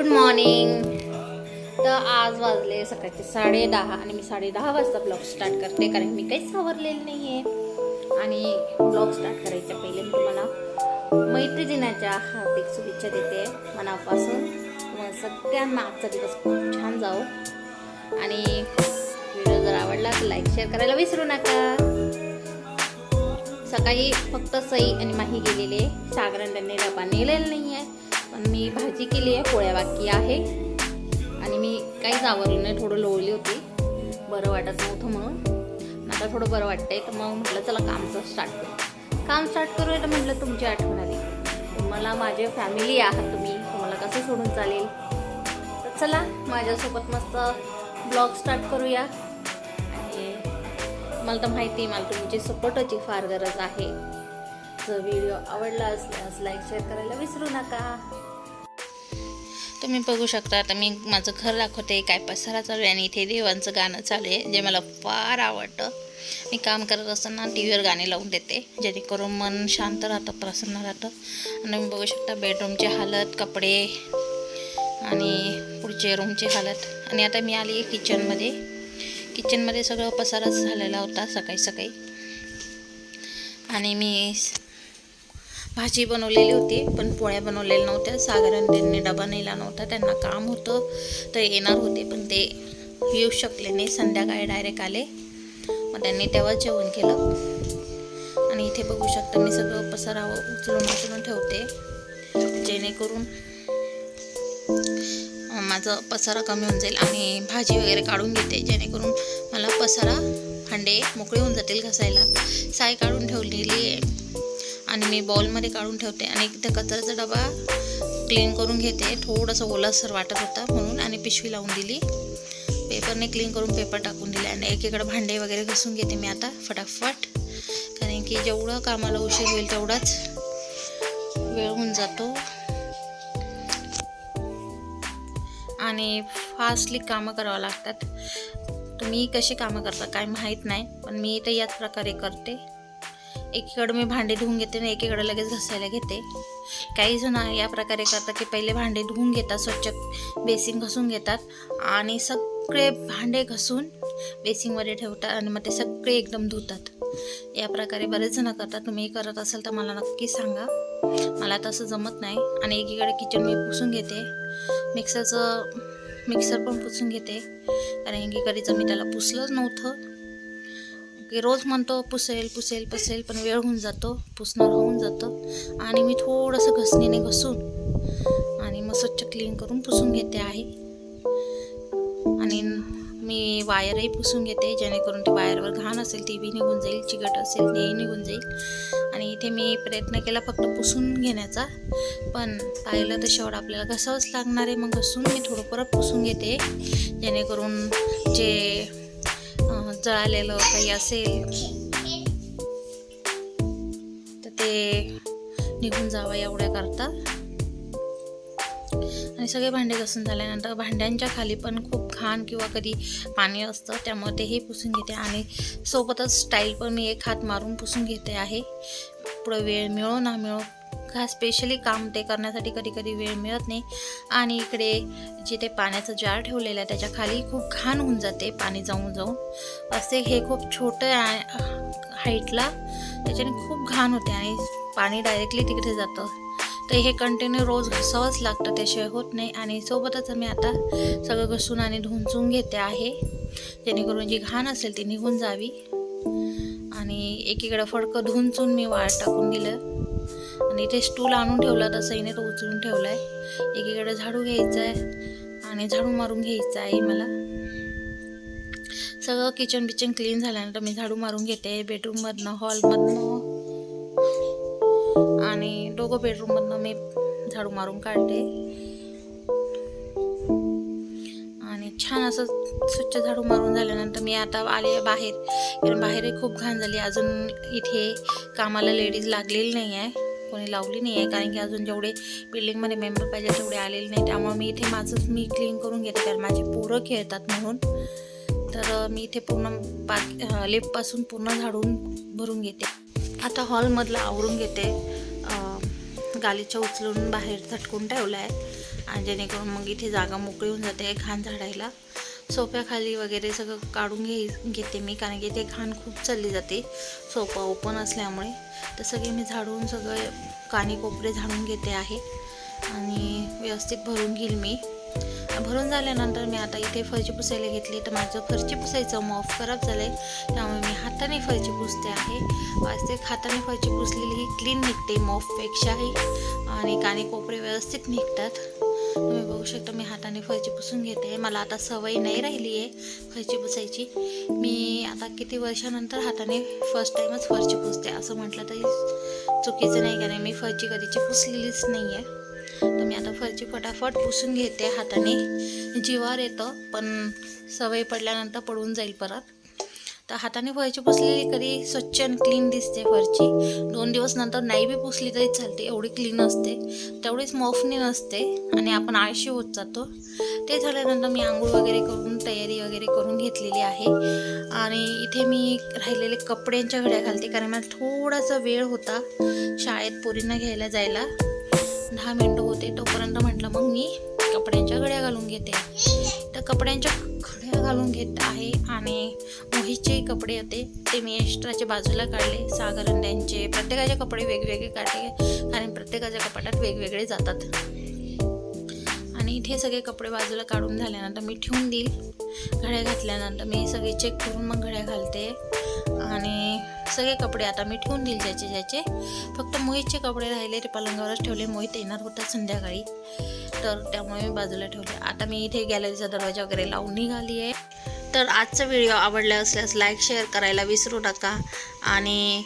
Good morning तर आज वाजले सकाळचे साडे दहा आणि मी साडे दहा वाजता ब्लॉग स्टार्ट करते कारण मी काहीच सावरलेलं नाही आहे आणि ब्लॉग स्टार्ट करायच्या पहिले मी तुम्हाला मैत्री दिनाच्या हार्दिक शुभेच्छा देते मनापासून. मग सगळ्यांना आजचा दिवस खूप छान जाओ आणि व्हिडिओ जर आवडला तर लाईक शेअर करायला विसरू नका. सकाळी फक्त सई आणि माही गेलेले. सागरण त्यांनी डबा नेलेला नाही आहे पण मी भाजी केली आहे पोळ्या बाकी आहे. आणि मी काहीच आवरलं नाही थोडं लोळली होती. बरं वाटत नव्हतं म्हणून. आता थोडं बरं वाटतंय तर मग म्हटलं चला कामचं स्टार्ट करू. काम स्टार्ट करूया तर म्हटलं तुमची आठवण आली. तुम्हाला माझे फॅमिली आहात तुम्ही तुम्हाला कसं सोडून चालेल? तर चला माझ्यासोबत मस्त ब्लॉग स्टार्ट करूया. आणि मला तर माहिती आहे मला तुमची सपोर्टाची फार गरज आहे. जर व्हिडिओ आवडला असल्यास लाईक शेअर करायला विसरू नका. तुम्ही बघू शकता आता मी माझं घर दाखवते काय पसारा चालू आहे आणि इथे देवांचं गाणं चालू आहे जे मला फार आवडतं. मी काम करत असताना टी व्हीवर गाणे लावून देते जेणेकरून मन शांत राहतं प्रसन्न राहतं. आणि तुम्ही बघू शकता बेडरूमची हालत कपडे आणि पुढचे रूमची हालत. आणि आता मी आली आहे किचनमध्ये किचनमध्ये सगळं पसाराच झालेला होता सकाळी सकाळी. आणि मी भाजी बनवलेली होती पण पोळ्या बनवलेल्या नव्हत्या. साधारण त्यांनी डबा नेला नव्हता त्यांना काम होतं तर येणार होते पण ते येऊ शकले नाही. संध्याकाळी डायरेक्ट आले. मग त्यांनी तेव्हाच जेवण केलं. आणि इथे बघू शकता मी सगळं पसारा उचलून उचलून ठेवते. जेणेकरून माझं पसारा कमी होऊन जाईल आणि भाजी वगैरे काढून घेते. जेणेकरून मला पसारा भांडे मोकळे होऊन जातील घासायला. साय काढून ठेवलेली आहे. आणि मी बॉलमध्ये काढून ठेवते आणि एकदा कचऱ्याचा डबा क्लीन करून घेते. थोडंसं ओलासर वाटत होता म्हणून आणि पिशवी लावून दिली. पेपरने क्लीन करून पेपर टाकून दिले आणि एकीकडे भांडे वगैरे घसून घेते मी आता फटाफट. कारण की जेवढं कामाला उशीर होईल तेवढाच वेळ होऊन जातो. आणि फास्टली कामं करावं लागतात. तुम्ही कशी कामं करता काय माहीत नाही पण मी तर याच प्रकारे करते. एकीकडं मी भांडे धुवून घेते आणि एकीकडं लगेच घासायला घेते. काही जण या प्रकारे करतात की पहिले भांडे धुवून घेतात स्वच्छ बेसिन घासून घेतात आणि सगळे भांडे घासून बेसिंगमध्ये ठेवतात आणि मग ते सगळे एकदम धुतात. या प्रकारे बरेच जण करतात. तुम्ही करत असाल तर मला नक्की सांगा. मला तसं जमत नाही. आणि एकीकडे किचन मी पुसून घेते. मिक्सरचं मिक्सर पण पुसून घेते. कारण एकीकडे जर मी त्याला पुसलंच नव्हतं की रोज म्हणतो पुसेल पुसेल पुसेल पण वेळ होऊन जातो पुसणार होऊन जातं. आणि मी थोडंसं घसणीने घसून आणि मग स्वच्छ क्लीन करून पुसून घेते आहे आणि मी वायरही पुसून घेते जेणेकरून ते वायरवर घाण असेल ती बी निघून जाईल चिकट असेल तेही निघून जाईल. आणि इथे मी प्रयत्न केला फक्त पुसून घेण्याचा पण पाहिलं तर शेवट आपल्याला घसावंच लागणार आहे. मग घसून मी थोडं परत पुसून घेते जेणेकरून जे जळालेलं काही असेल. तर ते निघून जावं एवढ्या करता आणि सगळे भांडे घासून झाल्यानंतर भांड्यांच्या खाली पण खूप घाण किंवा कधी पाणी असतं त्यामुळे तेही पुसून घेते. आणि सोबतच स्टाईल पण मी एक हात मारून पुसून घेते आहे. पुढं वेळ मिळो ना मिळो का स्पेशली काम ते करण्यासाठी कधी कधी वेळ मिळत नाही. आणि इकडे जिथे पाण्याचं जार ठेवलेलं आहे त्याच्याखाली खूप घाण होऊन जाते पाणी जाऊन जाऊन. असे हे खूप छोटं हाईटला त्याच्याने खूप घाण होते आणि पाणी डायरेक्टली तिकडे जातं. तर हे कंटिन्यू रोज घसावंच लागतं त्याशिवाय होत नाही. आणि सोबतच मी आता सगळं घसून आणि धुंचून घेते आहे. जेणेकरून जी घाण असेल ती निघून जावी. आणि एकीकडं फडकं धुंचून मी वाळ टाकून दिलं. आणि इथे स्टूल आणून ठेवला तसं हिने तो उचलून ठेवला आहे एकीकडे झाडू घ्यायचा आहे आणि झाडू मारून घ्यायचा आहे मला. सगळं किचन बिचन क्लीन झाल्यानंतर मी झाडू मारून घेते. बेडरूममधनं हॉलमधनं आणि दोघं बेडरूममधनं मी झाडू मारून काढते. आणि छान असं स्वच्छ झाडू मारून झाल्यानंतर मी आता आले बाहेर. कारण बाहेरही खूप घाण झाली. अजून इथे कामाला लेडीज लागलेली नाही आहे कोणी लावली नाही आहे कारण की अजून जेवढे बिल्डिंगमध्ये मेंबर पाहिजे तेवढे आलेले नाही त्यामुळे मी इथे माझंच मी क्लीन करून घेते कारण माझी पोरं खेळतात म्हणून. तर मी इथे पूर्ण पा लेपपासून पूर्ण झाडून भरून घेते. आता हॉलमधलं आवरून घेते. गालीच्या उचलून बाहेर झटकून ठेवला आहे आणि जेणेकरून मग इथे जागा मोकळी होऊन जाते घाण झाडायला. सोफ्याखाली वगैरे सगळं काढून घे घेते मी कारण की ते घाण खूप चालली जाते. सोफा ओपन असल्यामुळे. तर सगळे मी झाडून सगळं कानी कोपरे झाडून घेते आहे. आणि व्यवस्थित भरून घेईल मी. भरून झाल्यानंतर मी आता इथे फरची पुसायला घेतली. तर माझं फरची पुसायचं मॉफ खराब झालं आहे त्यामुळे मी हाताने फरची पुसते आहे. वाजते हाताने फरची पुसलेली ही क्लीन निघते मॉफपेक्षाही आणि काने कोपरे व्यवस्थित निघतात. तुम्ही बघू शकता मी हाताने फळची पुसून घेते. मला आता सवय नाही राहिली आहे फरची पुसायची. मी आता किती वर्षानंतर हाताने फर्स्ट टाईमच फरची पुसते असं म्हटलं तरी चुकीचं नाही कारण मी फळची कधीची पुसलेलीच नाही आहे तर मी आता फळची फटाफट पुसून घेते हाताने. जीवावर येतं पण सवय पडल्यानंतर पडून जाईल परत. तर हाताने फरची पुसलेली कधी स्वच्छ आणि क्लीन दिसते फरची. दोन दिवस नंतर नाही बी पुसली तरी चालते एवढी क्लीन असते. तेवढीच मौफनी नसते आणि आपण आळशी होत जातो. ते झाल्यानंतर मी आंघोळ वगैरे करून तयारी वगैरे करून घेतलेली आहे. आणि इथे मी राहिलेले कपड्यांच्या घड्या घालते कारण मला थोडासा वेळ होता शाळेत पोरींना घ्यायला जायला. दहा मिनटं होते तोपर्यंत म्हटलं मग मी कपड्यांच्या घड्या घालून घेते. तर कपड्यांच्या घड्या घालून घेत आहे आणि मोहितचे कपडे होते ते मी एक्स्ट्राच्या बाजूला काढले. साधारण त्यांचे प्रत्येकाचे कपडे वेगवेगळे काढले कारण प्रत्येकाच्या कपाटात वेगवेगळे जातात. आणि इथे सगळे कपडे बाजूला काढून झाल्यानंतर मी ठेवून देईल. घड्या घातल्यानंतर मी सगळे चेक करून मग घड्या घालते. आणि सगळे कपडे आता मी ठेवून देईल ज्याचे ज्याचे. फक्त मोहितचे कपडे राहिले ते पलंगावरच ठेवले. मोहित येणार होता संध्याकाळी. तर त्यामुळे मी बाजूला ठेवले. आता मी इथे गॅलरीचा दरवाजा वगैरे लावून निघाली आहे. तर आजचा व्हिडिओ आवडला असल्यास लाईक शेअर करायला विसरू नका. आणि